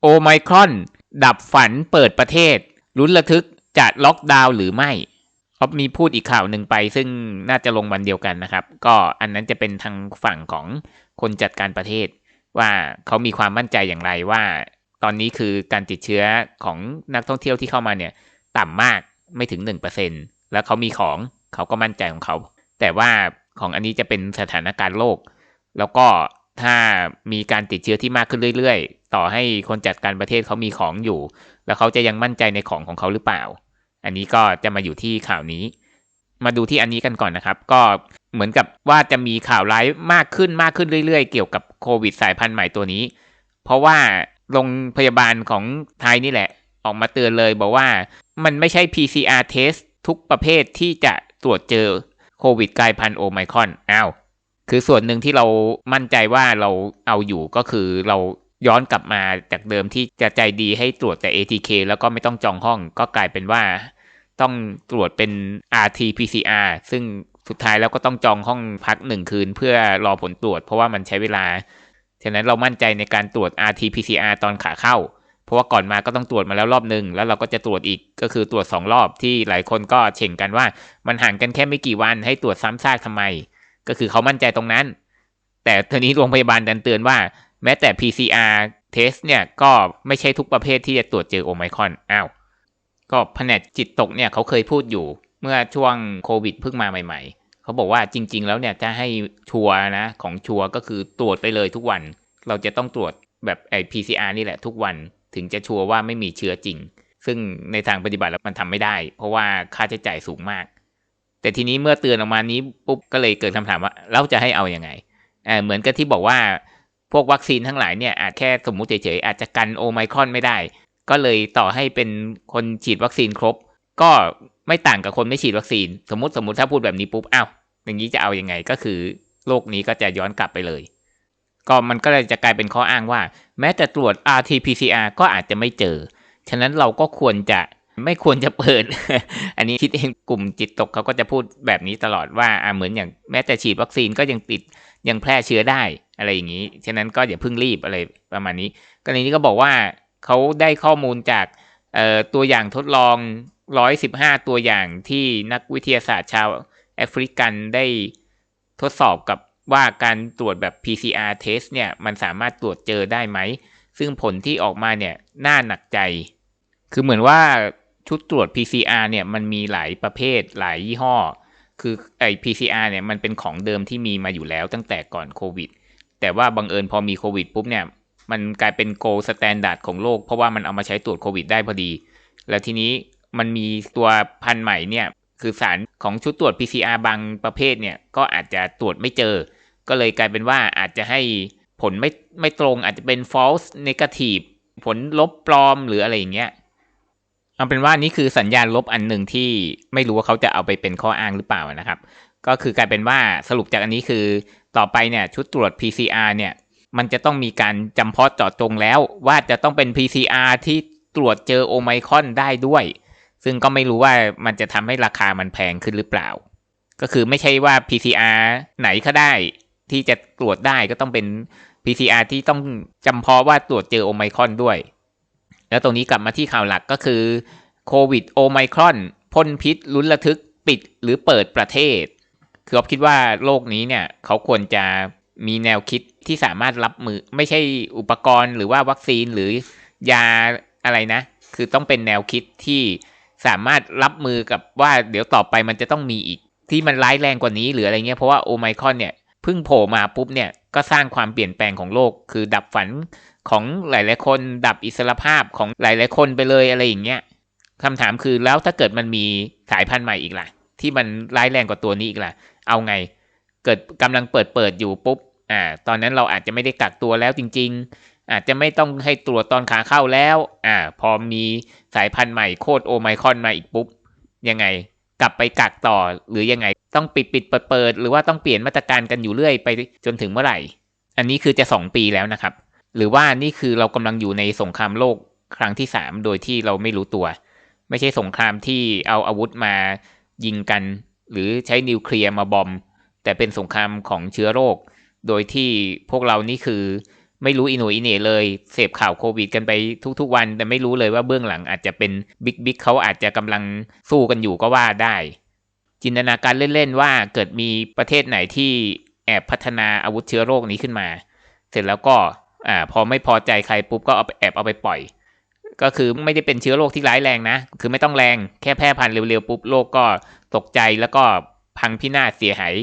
โอไมครอน ดับฝันเปิดประเทศลุ้นระทึกจะล็อกดาวน์หรือไม่ออฟมีพูดอีกข่าวหนึ่งไป ซึ่งน่าจะลงวันเดียวกันนะครับ ก็อันนั้นจะเป็นทางฝั่งของคนจัดการประเทศ ว่าเขามีความมั่นใจอย่างไรว่า ตอนนี้คือการติดเชื้อของนักท่องเที่ยวที่เข้ามาเนี่ยต่ำมากไม่ถึง 1%แล้วเขามีของเขาก็มั่นใจของเขา แต่ว่าของอันนี้จะเป็นสถานการณ์โลก แล้วก็ ถ้ามีการติดเชื้อที่มากขึ้นเรื่อยๆ ต่อให้คนจัดการประเทศเขามีของอยู่ แล้วเขาจะยังมั่นใจในของของเขาหรือเปล่า อันนี้ก็จะมาอยู่ที่ข่าวนี้ มาดูที่อันนี้กันก่อนนะครับ ก็เหมือนกับว่าจะมีข่าวร้ายมากขึ้นมากขึ้นเรื่อยๆ เกี่ยวกับโควิดสายพันธุ์ใหม่ตัวนี้ เพราะว่าโรงพยาบาลของไทยนี่แหละ ออกมาเตือนเลยบอกว่ามันไม่ใช่ PCR test ทุกประเภทที่จะตรวจเจอโควิดกลายพันธุ์โอไมครอนอ้าว คือส่วนหนึ่งที่เรามั่นใจว่าเราเอาอยู่ก็คือเราย้อนกลับมาจากเดิมที่จะใจดีให้ตรวจแต่ ATK แล้วก็ไม่ต้องจองห้องก็กลายเป็นว่า ต้องตรวจเป็น RT-PCR ซึ่งสุดท้ายแล้วก็ต้องจองห้องพักหนึ่งคืน เพื่อรอผลตรวจ เพราะว่ามันใช้เวลา ฉะนั้นเรามั่นใจในการตรวจ RT-PCR ตอนขาเข้า เพราะว่าก่อนมาก็ต้องตรวจมาแล้วรอบหนึ่งแล้วเราก็จะตรวจอีกก็คือตรวจสองรอบที่หลายคนก็เฉ่งกันว่า มันห่างกันแค่ไม่กี่วันให้ตรวจซ้ำซากทำไม ก็คือเขามั่นใจตรงนั้น แต่ทีนี้โรงพยาบาลดันเตือนว่า แม้แต่ PCR test เนี่ยก็ไม่ใช่ทุกประเภทที่จะตรวจเจอโอไมครอนอ้าวก็แผนกจิตตกเนี่ยเขาเคยพูดอยู่เมื่อช่วงโควิดเพิ่งมาใหม่ ๆ เขาบอกว่าจริง ๆ แล้วเนี่ยจะให้ชัวนะของชัวก็คือตรวจไปเลยทุกวัน เราจะต้องตรวจแบบไอ PCR นี่แหละทุกวันถึงจะชัวร์ว่าไม่มีเชื้อจริง ซึ่งในทางปฏิบัติแล้วมันทำไม่ได้ เพราะว่าค่าใช้จ่ายสูงมาก แต่ทีนี้เมื่อเตือนออกมานี้ปุ๊บก็เลยเกิดคำถามว่าเราจะให้เอาอยัางไงเหมือนกับที่บอกว่าพวกวัคซีนทั้งหลายเนี่ยอาจแค่สมมุติเฉยๆอาจจะกันโอไมครอนไม่ได้ ก็เลยต่อให้เป็นคนฉีดวัคซีนครบ ก็ไม่ต่างกับคนไม่ฉีดวัคซีน สมมติสมมติถ้าพูดแบบนี้ปุ๊บอ้าวอย่างนี้จะเอาอยัางไงก็คือโลกนี้ก็จะย้อนกลับไปเลย ก็มันก็เลยจะกลายเป็นข้ออ้างว่า แม้แต่ตรวจ RT-PCR ก็อาจจะไม่เจอ ฉะนั้นเราก็ควรจะ ไม่ควรจะเปิด อันนี้คิดเองกลุ่มจิตตกเขาก็จะพูดแบบนี้ตลอดว่าเหมือนอย่างแม้แต่ฉีดวัคซีนก็ยังติดยังแพร่เชื้อได้อะไรอย่างนี้ ฉะนั้นก็อย่าเพิ่งรีบอะไรประมาณนี้กรณีนี้ก็บอกว่าเขาได้ข้อมูลจากตัวอย่างทดลอง 115 ตัวอย่างที่นักวิทยาศาสตร์ชาวแอฟริกันได้ทดสอบกับว่าการตรวจแบบ PCR test เนี่ยมันสามารถตรวจเจอได้ไหม ซึ่งผลที่ออกมาเนี่ยน่าหนักใจ คือเหมือนว่า ชุดตรวจ PCR เนี่ยมันมีหลายประเภทหลายยี่ห้อ คือไอ PCR เนี่ยมันเป็นของเดิมที่มีมาอยู่แล้วตั้งแต่ก่อนโควิด แต่ว่าบังเอิญพอมีโควิดปุ๊บเนี่ย มันกลายเป็นโกลสแตนดาร์ดของโลก เพราะว่ามันเอามาใช้ตรวจโควิดได้พอดี แล้วทีนี้มันมีตัวพันธุ์ใหม่เนี่ย คือสารของชุดตรวจ PCR บางประเภทเนี่ยก็อาจจะตรวจไม่เจอ ก็เลยกลายเป็นว่าอาจจะให้ผลไม่ไม่ตรงอาจจะเป็น false negative ผลลบปลอมหรืออะไรอย่างเงี้ย เอาเป็นว่านี่คือสัญญาณลบอันหนึ่งที่ไม่รู้ว่าเขาจะเอาไปเป็นข้ออ้างหรือเปล่านะครับ ก็คือกลายเป็นว่าสรุปจากอันนี้คือต่อไปเนี่ยชุดตรวจ PCR เนี่ยมันจะต้องมีการจำเพาะเจาะจงแล้ว ว่าจะต้องเป็น PCR ที่ตรวจเจอโอไมคอนได้ด้วย ซึ่งก็ไม่รู้ว่ามันจะทำให้ราคามันแพงขึ้นหรือเปล่า ก็คือไม่ใช่ว่า PCR ไหนก็ได้ ที่จะตรวจได้ก็ต้องเป็น PCR ที่ต้องจำเพาะว่าตรวจเจอโอไมคอนด้วย แล้วตรงนี้กลับมาที่ข่าวหลักก็คือโควิดโอไมครอนพ่นพิษลุ้นระทึกปิดหรือเปิดประเทศ คืออคิดว่าโลกนี้เนี่ยเขาควรจะมีแนวคิดที่สามารถรับมือไม่ใช่อุปกรณ์หรือว่าวัคซีนหรือยาอะไรนะ คือต้องเป็นแนวคิดที่สามารถรับมือกับว่าเดี๋ยวต่อไปมันจะต้องมีอีกที่มันร้ายแรงกว่านี้หรืออะไรเงี้ยเพราะว่าโอไมคอนเนี่ย พิ่งโผล่มาปุ๊บเนี่ยก็สร้างความเปลี่ยนแปลงของโลก คือดับฝันของหลาย ๆ คนดับอิสรภาพของหลาย ๆ คนไปเลยอะไรอย่างเงี้ยคำถามคือแล้วถ้าเกิดมันมีสายพันธุ์ใหม่อีกล่ะ ที่มันร้ายแรงกว่าตัวนี้อีกล่ะ เอาไงเกิดกำลังเปิดเปิดอยู่ปุ๊บอ่าตอนนั้นเราอาจจะไม่ได้กักตัวแล้วจริง ๆ อาจจะไม่ต้องให้ตรวจตอนขาเข้าแล้วอ่าพอมีสายพันธุ์ใหม่โคตรโอไมคอนมาอีกปุ๊บยังไง กลับไปกักต่อหรือยังไง ต้องปิดปิดเปิดเปิดหรือว่าต้องเปลี่ยนมาตรการกันอยู่เรื่อยไปจนถึงเมื่อไหร่ อันนี้คือจะสองปีแล้วนะครับ หรือว่านี่คือเรากำลังอยู่ในสงครามโลกครั้งที่สามโดยที่เราไม่รู้ตัว ไม่ใช่สงครามที่เอาอาวุธมายิงกัน หรือใช้นิวเคลียร์มาบอม แต่เป็นสงครามของเชื้อโรค โดยที่พวกเรานี่คือ ไม่รู้อินโนอินเนเลย เสพข่าวโควิดกันไปทุกๆวัน แต่ไม่รู้เลยว่าเบื้องหลังอาจจะเป็นบิ๊กบิ๊กเขาอาจจะกำลังสู้กันอยู่ก็ว่าได้ จินตนาการเล่นๆว่าเกิดมีประเทศไหนที่แอบพัฒนาอาวุธเชื้อโรคนี้ขึ้นมา เสร็จแล้วก็อ่าพอไม่พอใจใครปุ๊บก็เอาแอบเอาไปปล่อย ก็คือไม่ได้เป็นเชื้อโรคที่ร้ายแรงนะ คือไม่ต้องแรงแค่แพร่พันธุ์เร็วๆปุ๊บโลกก็ตกใจแล้วก็พังพินาศเสียหาย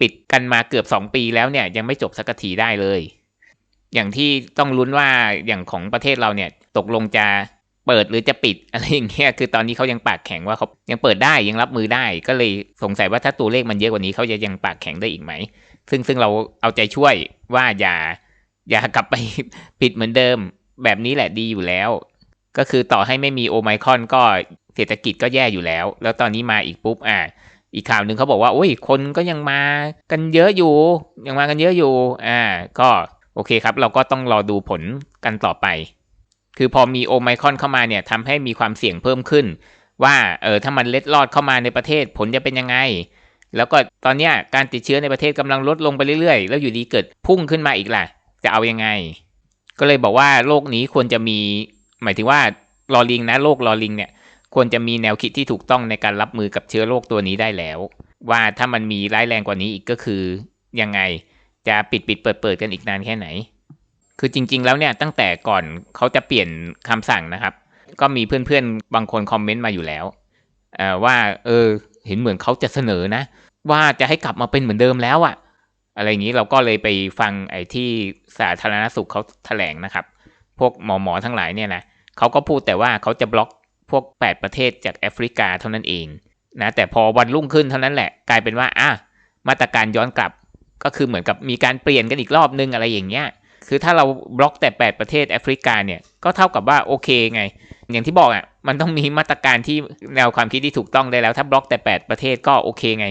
ปิดกันมาเกือบสองปีแล้วเนี่ยยังไม่จบสักทีได้เลย อย่างที่ต้องลุ้นว่าอย่างของประเทศเราเนี่ยตกลงจะเปิดหรือจะปิดอะไรอย่างเงี้ยคือตอนนี้เขายังปากแข็งว่าเขายังเปิดได้ยังรับมือได้ ก็เลยสงสัยว่าถ้าตัวเลขมันเยอะกว่านี้เขาจะยังปากแข็งได้อีกไหม ซึ่งซึ่งเราเอาใจช่วยว่าอย่าอย่ากลับไปปิดเหมือนเดิม แบบนี้แหละดีอยู่แล้ว ก็คือต่อให้ไม่มีโอไมคอนก็เศรษฐกิจก็แย่อยู่แล้ว แล้วตอนนี้มาอีกปุ๊บอ่าอีกข่าวหนึ่งเขาบอกว่าโอ้ยคนก็ยังมากันเยอะอยู่ ยังมากันเยอะอยู่อ่าก็ โอเคครับ เราก็ต้องรอดูผลกันต่อไป คือพอมีโอไมคอนเข้ามาเนี่ยทำให้มีความเสี่ยงเพิ่มขึ้น ว่าเออถ้ามันเล็ดลอดเข้ามาในประเทศผลจะเป็นยังไง แล้วก็ตอนเนี้ยการติดเชื้อในประเทศกำลังลดลงไปเรื่อยๆ แล้วอยู่ดีเกิดพุ่งขึ้นมาอีกล่ะ จะเอายังไง ก็เลยบอกว่าโลกนี้ควรจะมี หมายถึงว่าลอลิงนะโลกลอลิงเนี่ยควรจะมีแนวคิดที่ถูกต้องในการรับมือกับเชื้อโรคตัวนี้ได้แล้ว ว่าถ้ามันมีร้ายแรงกว่านี้อีกก็คือยังไง จะปิดปิดเปิดเปิดกันอีกนานแค่ไหน คือจริง ๆ แล้วเนี่ยตั้งแต่ก่อนเขาจะเปลี่ยนคำสั่งนะครับ ก็มีเพื่อนๆ บางคนคอมเมนต์มาอยู่แล้วว่า เออ เห็นเหมือนเขาจะเสนอนะ ว่าจะให้กลับมาเป็นเหมือนเดิมแล้วอะอะไรอย่างนี้เราก็เลยไปฟังไอ้ที่สาธารณสุขเขาแถลงนะครับ พวกหมอหมอทั้งหลายเนี่ยนะเขาก็พูดแต่ว่าเขาจะบล็อกพวก 8 ประเทศจากแอฟริกาเท่านั้นเองนะแต่พอวันรุ่งขึ้นเท่านั้นแหละ กลายเป็นว่าอะมาตรการย้อนกลับ ก็คือเหมือนกับมีการเปลี่ยนกันอีกรอบนึงอะไรอย่างเงี้ยคือถ้าเราบล็อกแต่ 8 ประเทศแอฟริกาเนี่ยก็เท่ากับว่าโอเคไง อย่างที่บอกอะมันต้องมีมาตรการที่แนวความคิดที่ถูกต้องได้แล้ว ถ้าบล็อกแต่ 8 ประเทศก็โอเคไง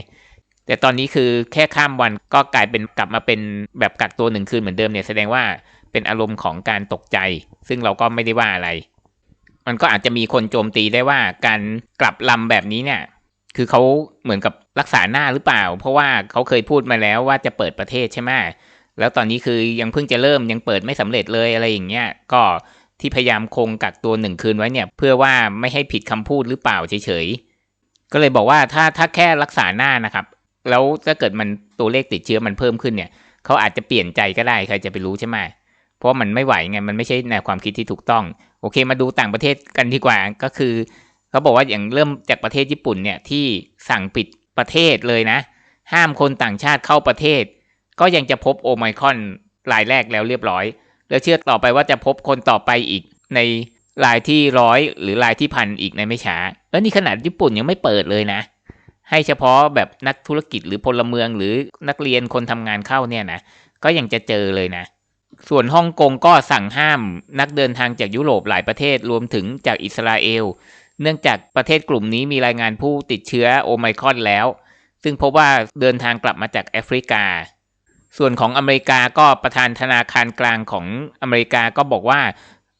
แต่ตอนนี้คือแค่ข้ามวันก็กลายเป็นกลับมาเป็นแบบกักตัวหนึ่งคืนเหมือนเดิมเนี่ยแสดงว่าเป็นอารมณ์ของการตกใจ ซึ่งเราก็ไม่ได้ว่าอะไร มันก็อาจจะมีคนโจมตีได้ว่าการกลับลำแบบนี้เนี่ย คือเขาเหมือนกับรักษาหน้าหรือเปล่า เพราะว่าเขาเคยพูดมาแล้วว่าจะเปิดประเทศใช่ไหมแล้วตอนนี้คือยังเพิ่งจะเริ่มยังเปิดไม่สำเร็จเลยอะไรอย่างเงี้ยก็ที่พยายามคงกักตัวหนึ่งคืนไว้เนี่ย เพื่อว่าไม่ให้ผิดคำพูดหรือเปล่าเฉยๆก็เลยบอกว่าถ้าถ้าแค่รักษาหน้านะครับ แล้วถ้าเกิดมันตัวเลขติดเชื้อมันเพิ่มขึ้นเนี่ยเขาอาจจะเปลี่ยนใจก็ได้ใครจะไปรู้ใช่ไหมเพราะมันไม่ไหวไงมันไม่ใช่แนวความคิดที่ถูกต้อง โอเค มาดูต่างประเทศกันดีกว่าก็คือ เขาบอกว่าอย่างเริ่มจากประเทศญี่ปุ่นเนี่ยที่สั่งปิดประเทศเลยนะ ห้ามคนต่างชาติเข้าประเทศ ก็ยังจะพบโอไมคอนรายแรกแล้วเรียบร้อย แล้วเชื่อต่อไปว่าจะพบคนต่อไปอีกในรายที่ร้อยหรือรายที่พันอีกในไม่ช้า แล้วนี่ขนาดญี่ปุ่นยังไม่เปิดเลยนะ ให้เฉพาะแบบนักธุรกิจหรือพลเมืองหรือนักเรียนคนทำงานเข้าเนี่ยนะก็ยังจะเจอเลยนะ ส่วนฮ่องกงก็สั่งห้ามนักเดินทางจากยุโรปหลายประเทศรวมถึงจากอิสราเอล เนื่องจากประเทศกลุ่มนี้มีรายงานผู้ติดเชื้อโอไมครอนแล้ว ซึ่งพบว่าเดินทางกลับมาจากแอฟริกา ส่วนของอเมริกาก็ประธานธนาคารกลางของอเมริกาก็บอกว่า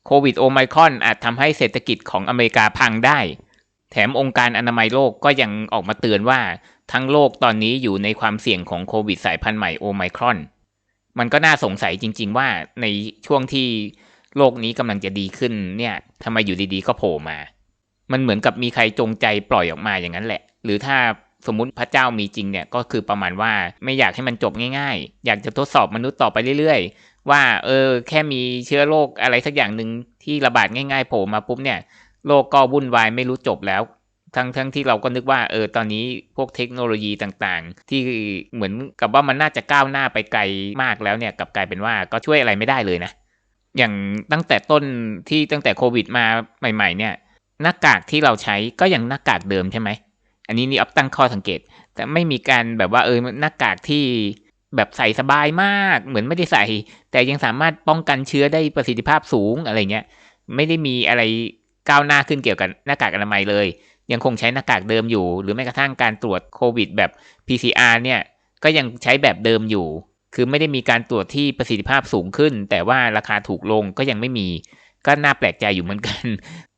โควิดโอไมครอนอาจทำให้เศรษฐกิจของอเมริกาพังได้ แถมองค์การอนามัยโลกก็ยังออกมาเตือนว่าทั้งโลกตอนนี้อยู่ในความเสี่ยงของโควิดสายพันธุ์ใหม่โอไมครอน มันก็น่าสงสัยจริง ๆ ว่าในช่วงที่โลกนี้กำลังจะดีขึ้นเนี่ยทำไมอยู่ดีๆก็โผล่มา มันเหมือนกับมีใครจงใจปล่อยออกมาอย่างนั้นแหละ หรือถ้าสมมุติพระเจ้ามีจริงเนี่ยก็คือประมาณว่าไม่อยากให้มันจบง่าย ๆ อยากจะทดสอบมนุษย์ต่อไปเรื่อยๆ ว่าเออแค่มีเชื้อโรคอะไรสักอย่างหนึ่งที่ระบาดง่ายๆโผล่มาปุ๊บเนี่ยโลกก็วุ่นวายไม่รู้จบแล้ว ทั้งทั้งที่เราก็นึกว่าเออตอนนี้พวกเทคโนโลยีต่างๆ ที่เหมือนกับว่ามันน่าจะก้าวหน้าไปไกลมากแล้วเนี่ยกับกลายเป็นว่าก็ช่วยอะไรไม่ได้เลยนะ อย่างตั้งแต่ต้นที่ตั้งแต่โควิดมาใหม่ ๆ เนี่ย หน้ากากที่เราใช้ก็ยังหน้ากากเดิมใช่ไหม อันนี้นี่อัพตั้งข้อสังเกต แต่ไม่มีการแบบว่าเออหน้ากากที่แบบใส่สบายมาก เหมือนไม่ได้ใส่ แต่ยังสามารถป้องกันเชื้อได้ประสิทธิภาพสูงอะไรเงี้ย ไม่ได้มีอะไรก้าวหน้าขึ้นเกี่ยวกับหน้ากากอนามัยเลย ยังคงใช้หน้ากากเดิมอยู่ หรือแม้กระทั่งการตรวจโควิดแบบ PCR เนี่ยก็ยังใช้แบบเดิมอยู่ คือไม่ได้มีการตรวจที่ประสิทธิภาพสูงขึ้น แต่ว่าราคาถูกลงก็ยังไม่มี ก็น่าแปลกใจอยู่เหมือนกัน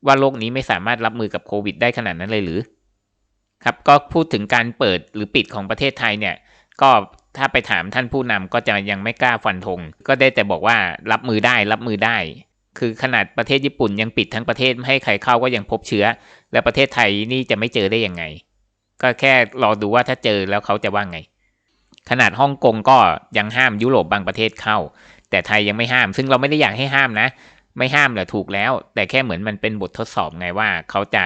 ว่าโลกนี้ไม่สามารถรับมือกับโควิดได้ขนาดนั้นเลยหรือ ครับก็พูดถึงการเปิดหรือปิดของประเทศไทยเนี่ย ก็ถ้าไปถามท่านผู้นำก็จะยังไม่กล้าฟันธงก็ได้แต่บอกว่ารับมือได้รับมือได้ คือขนาดประเทศญี่ปุ่นยังปิดทั้งประเทศไม่ให้ใครเข้าก็ยังพบเชื้อ และประเทศไทยนี่จะไม่เจอได้ยังไง ก็แค่รอดูว่าถ้าเจอแล้วเขาจะว่าไง ขนาดฮ่องกงก็ยังห้ามยุโรปบางประเทศเข้า แต่ไทยยังไม่ห้าม ซึ่งเราไม่ได้อยากให้ห้ามนะ ไม่ห้ามแหละถูกแล้ว แต่แค่เหมือนมันเป็นบททดสอบไงว่า เขาจะ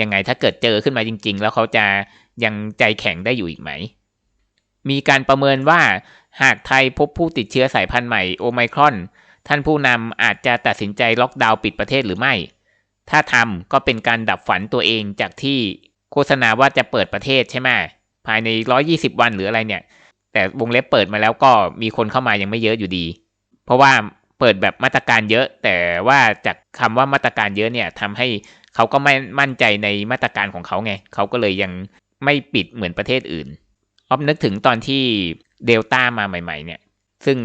ยังไงถ้าเกิดเจอขึ้นมาจริง ๆ แล้วเขาจะยังใจแข็งได้อยู่อีกไหม มีการประเมินว่าหากไทยพบผู้ติดเชื้อสายพันธุ์ใหม่โอไมครอน ท่านผู้นำอาจจะตัดสินใจล็อกดาวน์ปิดประเทศหรือไม่ ถ้าทำก็เป็นการดับฝันตัวเองจากที่โฆษณาว่าจะเปิดประเทศใช่ไหมภายใน 120 วันหรืออะไรเนี่ย แต่วงเล็บเปิดมาแล้วก็มีคนเข้ามายังไม่เยอะอยู่ดี เพราะว่า เปิดแบบมาตรการเยอะ แต่ว่าจากคำว่ามาตรการเยอะเนี่ยทำให้เขาก็ไม่มั่นใจในมาตรการของเขาไงเขาก็เลยยังไม่ปิดเหมือนประเทศอื่นออฟนึกถึงตอนที่เดลต้ามาใหม่ ๆ เนี่ย ซึ่ง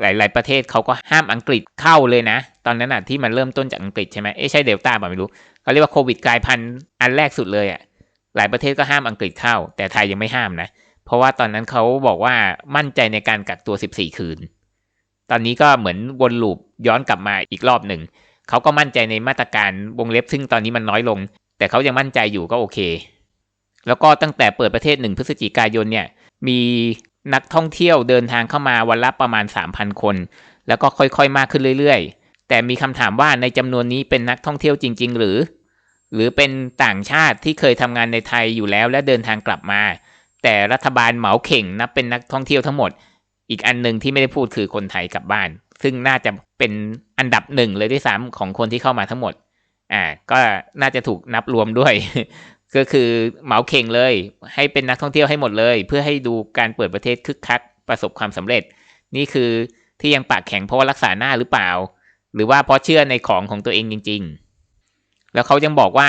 หลาย ๆ ประเทศเขาก็ห้ามอังกฤษเข้าเลยนะ ตอนนั้นอะที่มันเริ่มต้นจากอังกฤษใช่ไหมเอ้ใช่เดลต้าป่ะไม่รู้เขาเรียกว่าโควิดกลายพันธุ์อันแรกสุดเลยอะหลายประเทศก็ห้ามอังกฤษเข้า แต่ไทยยังไม่ห้ามนะ เพราะว่าตอนนั้นเขาบอกว่ามั่นใจในการกักตัว 14 คืน ตอนนี้ก็เหมือนวนลูปย้อนกลับมาอีกรอบหนึ่ง เขาก็มั่นใจในมาตรการวงเล็บซึ่งตอนนี้มันน้อยลง แต่เขายังมั่นใจอยู่ก็โอเค แล้วก็ตั้งแต่เปิดประเทศหนึ่งพฤศจิกายนเนี่ย มีนักท่องเที่ยวเดินทางเข้ามาวันละประมาณ 3,000 คน แล้วก็ค่อยๆ มากขึ้นเรื่อยๆ แต่มีคำถามว่าในจำนวนนี้เป็นนักท่องเที่ยวจริง ๆ หรือ หรือเป็นต่างชาติที่เคยทำงานในไทยอยู่แล้วและเดินทางกลับมา แต่รัฐบาลเหมาเข่งนับเป็นนักท่องเที่ยวทั้งหมด อีกอันหนึ่งที่ไม่ได้พูดคือคนไทยกลับบ้าน ซึ่งน่าจะเป็นอันดับหนึ่งเลยด้วยซ้ำของคนที่เข้ามาทั้งหมด อ่า ก็น่าจะถูกนับรวมด้วย ก็คือเหมาเข่งเลย ให้เป็นนักท่องเที่ยวให้หมดเลย เพื่อให้ดูการเปิดประเทศคึกคักประสบความสำเร็จ นี่คือที่ยังปากแข็งเพราะว่ารักษาหน้าหรือเปล่า หรือว่าเพราะเชื่อในของของตัวเองจริง ๆ แล้วเขายังบอกว่า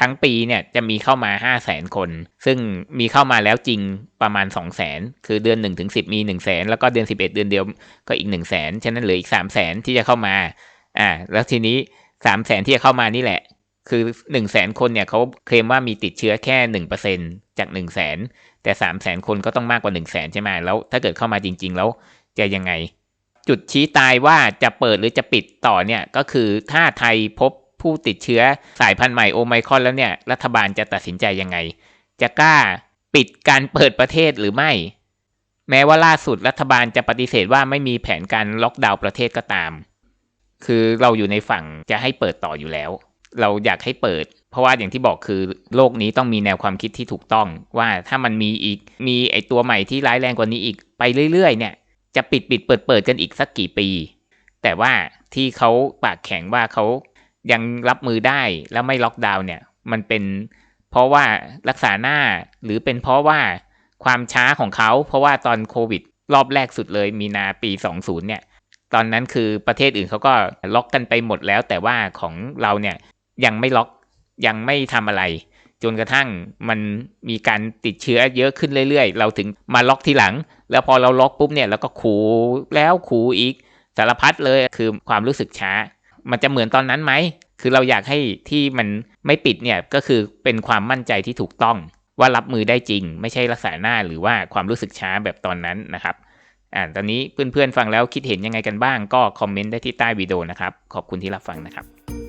ทั้งปีเนี่ยจะมีเข้ามา 5 0 0แสนคน ซึ่งมีเข้ามาแล้วจริงประมาณ 2 0 0แสนคือเดือน1ถึง10 มี 1 0 0 0 0แสนแล้วก็เดือน 11 เดือนเดียวก็อีก 1 0 0 0 0แสนฉะนั้นเหลืออีก 3 0 0แสนที่จะเข้ามาอ่าแล้วทีนี้ 3 0 0แสนที่จะเข้ามานี่แหละ คือ 1 0 0 0 0แสนคนเนี่ยเขาเคลมว่ามีติดเชื้อแค่ 1%จาก 1 0 0 0 0แสนแต่ 3 0 0แสนคนก็ต้องมากกว่า 1 0 0 0 0แสนใช่ไหมแล้วถ้าเกิดเข้ามาจริง ๆ แล้วจะยังไง จุดชี้ตายว่าจะเปิดหรือจะปิดต่อเนี่ยก็คือถ้าไทยพบ ผู้ติดเชื้อสายพันธุ์ใหม่โอไมครอนแล้วเนี่ย รัฐบาลจะตัดสินใจยังไง จะกล้าปิดการเปิดประเทศหรือไม่ แม้ว่าล่าสุดรัฐบาลจะปฏิเสธว่าไม่มีแผนการล็อกดาวน์ประเทศก็ตาม คือเราอยู่ในฝั่งจะให้เปิดต่ออยู่แล้ว เราอยากให้เปิด เพราะว่าอย่างที่บอกคือโลกนี้ต้องมีแนวความคิดที่ถูกต้อง ว่าถ้ามันมีอีกมีไอตัวใหม่ที่ร้ายแรงกว่านี้อีกไปเรื่อย ๆ เนี่ย จะปิดปิดเปิดเปิดกันอีกสักกี่ปี แต่ว่าที่เขาปากแข็งว่าเขา ยังรับมือได้แล้วไม่ล็อกดาวน์เนี่ย มันเป็นเพราะว่ารักษาหน้าหรือเป็นเพราะว่าความช้าของเขา เพราะว่าตอนโควิด รอบแรกสุดเลยมีนาปี 20 เนี่ย ตอนนั้นคือประเทศอื่นเขาก็ล็อกกันไปหมดแล้ว แต่ว่าของเราเนี่ยยังไม่ล็อกยังไม่ทำอะไร จนกระทั่งมันมีการติดเชื้อเยอะขึ้นเรื่อยๆ เราถึงมาล็อกทีหลัง แล้วพอเราล็อกปุ๊บเนี่ยเราก็ขู่แล้วขู่อีกสารพัดเลยคือความรู้สึกช้า มันจะเหมือนตอนนั้นไหม คือเราอยากให้ที่มันไม่ปิดเนี่ยก็คือเป็นความมั่นใจที่ถูกต้อง ว่ารับมือได้จริง ไม่ใช่รักษาหน้าหรือว่าความรู้สึกช้าแบบตอนนั้นนะครับ อ่าตอนนี้เพื่อนๆฟังแล้วคิดเห็นยังไงกันบ้าง ก็คอมเมนต์ได้ที่ใต้วิดีโอนะครับ ขอบคุณที่รับฟังนะครับ